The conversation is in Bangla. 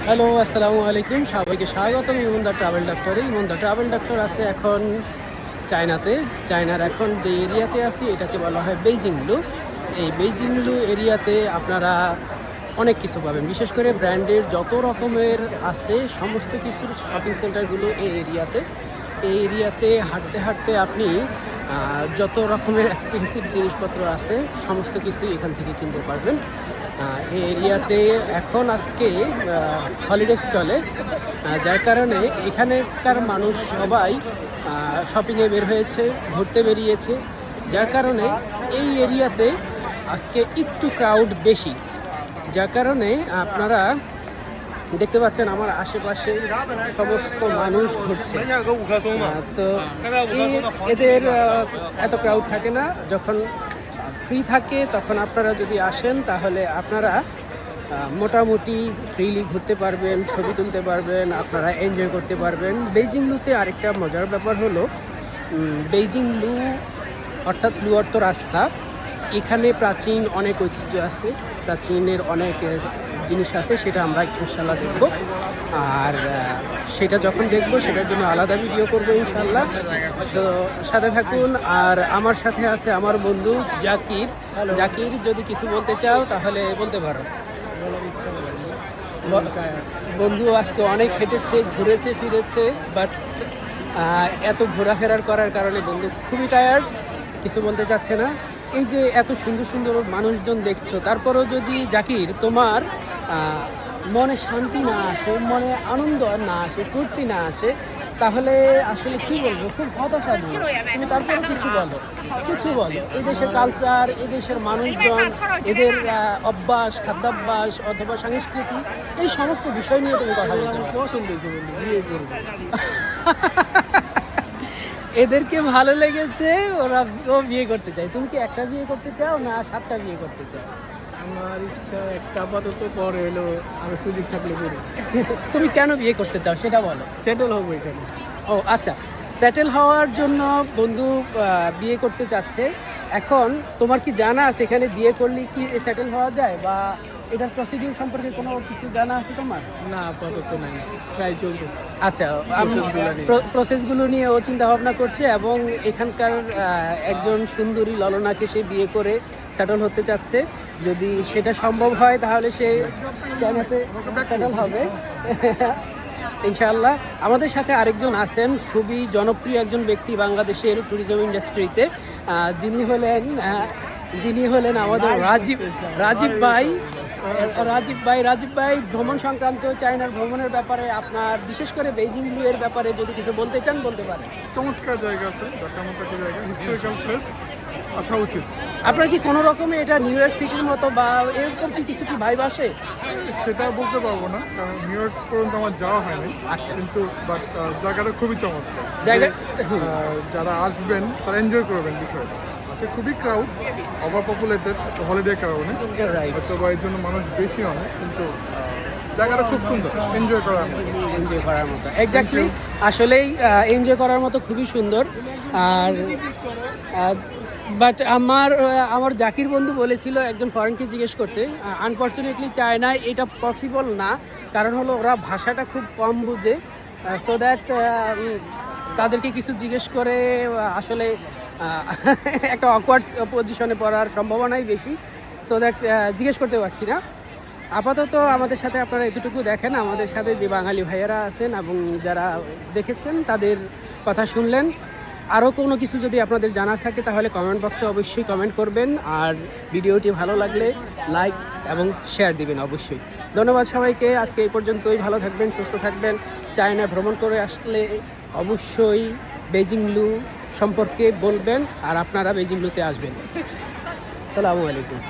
হ্যালো, আসসালামু আলাইকুম। সবাইকে স্বাগতম। ইমনদা ট্রাভেল ডক্টরে ইমনদা ট্রাভেল ডাক্তার আছে এখন চায়নাতে। চায়নার এখন যে এরিয়াতে আছি, এটাকে বলা হয় বেইজিং লু এই বেইজিং লু এরিয়াতে আপনারা অনেক কিছু পাবেন। বিশেষ করে ব্র্যান্ডের যত রকমের আছে, সমস্ত কিছুর শপিং সেন্টারগুলো এই এরিয়াতে। এই এরিয়াতে হাঁটতে হাঁটতে আপনি যত রকমের এক্সপেন্সিভ জিনিসপত্র আছে, সমস্ত কিছুই এখান থেকে কিনতে পারবেন। এই এরিয়াতে এখন আজকে হলিডেজ চলে। যার কারণে এখানকার মানুষ সবাই শপিংয়ে বের হয়েছে, ঘুরতে বেরিয়েছে। যার কারণে এই এরিয়াতে আজকে একটু ক্রাউড বেশি। যার কারণে আপনারা দেখতে পাচ্ছেন আমার আশেপাশে সমস্ত মানুষ ঘুরছে। তো এদের এত ক্রাউড থাকে না। যখন ফ্রি থাকে, তখন আপনারা যদি আসেন, তাহলে আপনারা মোটামুটি ফ্রিলি ঘুরতে পারবেন, ছবি তুলতে পারবেন, আপনারা এনজয় করতে পারবেন। বেইজিং লুতে আরেকটা মজার ব্যাপার হলো বেইজিং লু অর্থাৎ লু অর্থ রাস্তা, এখানে প্রাচীন অনেক ঐতিহ্য আছে। প্রাচীনের অনেক জিনিস আছে সেটা আমরা ইনশাল্লাহ দেখব। আর সেটা যখন দেখব সেটার জন্য আলাদা ভিডিও করব ইনশাল্লাহ তো সাথে থাকুন আর আমার সাথে আছে আমার বন্ধু জাকির। জাকির যদি কিছু বলতে চাও তাহলে বলতে পারো। বন্ধু আজকে অনেক হেঁটেছে ঘুরেছে ফিরেছে বাট এত ঘোরাফেরার করার কারণে বন্ধু খুবই টায়ার্ড কিছু বলতে চাচ্ছে না। এই যে এত সুন্দর সুন্দর মানুষজন দেখছ তারপরেও যদি জাকির তোমার মনে শান্তি না আসে মনে আনন্দ না আসে ফুর্তি না আসে তাহলে আসলে কি বলব খুব হতাশা। তুমি তারপরে কিছু বলো কিছু বলো এই দেশের কালচার এই দেশের মানুষজন এদের অভ্যাস খাদ্যাভ্যাস অথবা সংস্কৃতি এই সমস্ত বিষয় নিয়ে তুমি কথা বলতে। পছন্দ হয়েছে বন্ধু বিয়ে করব এদেরকে ভালো লেগেছে ওরা ও বিয়ে করতে চায়। তুমি কি একটা বিয়ে করতে চাও না সাতটা বিয়ে করতে চাও? আমার ইচ্ছা একটা আপাতত পরে এলো আরও সুযোগ থাকলে করি। তুমি কেন বিয়ে করতে চাও সেটা বলো। সেটেল হব এখানে। ও আচ্ছা। সেটেল হওয়ার জন্য বন্ধু বিয়ে করতে চাচ্ছে। এখন তোমার কি জানা আছে এখানে বিয়ে করলে কি সেটেল হওয়া যায় বা এটার প্রসিডিউর সম্পর্কে কোনো কিছু জানা আছে তোমার? না আপাতত নাই। ট্রাই চলতেছে। আচ্ছা। প্রসেসগুলো নিয়ে। ও চিন্তা ভাবনা করছে এবং এখানকার একজন সুন্দরী ললনাকে সে বিয়ে করে সেটেল হতে চাচ্ছে। যদি সেটা সম্ভব হয় তাহলে সে চায়নাতে সেটেল হবে। ইনশাআল্লাহ। আমাদের সাথে আরেকজন আছেন খুবই জনপ্রিয় একজন ব্যক্তি বাংলাদেশের ট্যুরিজম ইন্ডাস্ট্রিতে যিনি হলেন যিনি হলেন আমাদের রাজীব রাজীব ভাই। রাজীব ভাই রাজীব ভাই ভ্রমণ সংক্রান্ত চায়নার ভ্রমণের ব্যাপারে আপনার বিশেষ করে বেইজিং ব্লু এর ব্যাপারে যদি কিছু বলতে চান বলতে পারেন। চমৎকার জায়গা আছে দেখার মতো একটা জায়গা হিস্টোরিক্যাল প্লেস আসা উচিত। আপনার কি কোনো রকমে এটা নিউ ইয়র্ক সিটির মতো বা এরকম কি কিছু কি ভাইব আসে? সেটা বলতে পারব না কারণ নিউ ইয়র্ক পর্যন্ত আমার যাওয়া হয়নি আচ্ছা। কিন্তু বাট জায়গাটা খুবই চমৎকার। জায়গা যারা আসবেন তারা এনজয় করবেন বিষয়টা। আচ্ছা খুবই ক্রাউড ওভার পপুলেটেড হলিডে কারণে। রাইট হয়তো বা এর জন্য মানুষ বেশি অনেক কিন্তু জায়গাটা খুব সুন্দর এনজয় করার মতো। এনজয় করার মতো। এক্স্যাক্টলি আসলেই এনজয় করার মতো খুবই সুন্দর। আর বাট আমার আমার জাকির বন্ধু বলেছিল একজন ফরেনকে জিজ্ঞেস করতে আনফর্চুনেটলি চায়নায় এটা পসিবল না। কারণ হলো ওরা ভাষাটা খুব কম বুঝে। সো দ্যাট তাদেরকে কিছু জিজ্ঞেস করে আসলে একটা অকওয়ার্ড পজিশনে পড়ার সম্ভাবনাই বেশি। সো দ্যাট জিজ্ঞেস করতে পারছি না। আপাতত আমাদের সাথে আপনারা এতটুকু দেখেন। আমাদের সাথে যে বাঙালি ভাইয়েরা আছেন এবং যারা দেখেছেন, তাদের কথা শুনলেন। আরও কোনো কিছু যদি আপনাদের জানার থাকে, তাহলে কমেন্ট বক্সে অবশ্যই কমেন্ট করবেন। আর ভিডিওটি ভালো লাগলে লাইক এবং শেয়ার দিবেন অবশ্যই। ধন্যবাদ সবাইকে। আজকে এই পর্যন্তই। ভালো থাকবেন, সুস্থ থাকবেন। চায়না ভ্রমণ করে আসলে অবশ্যই বেজিং লু সম্পর্কে বলবেন আর আপনারা বেজিং লুতে আসবেন। সালামু আলাইকুম।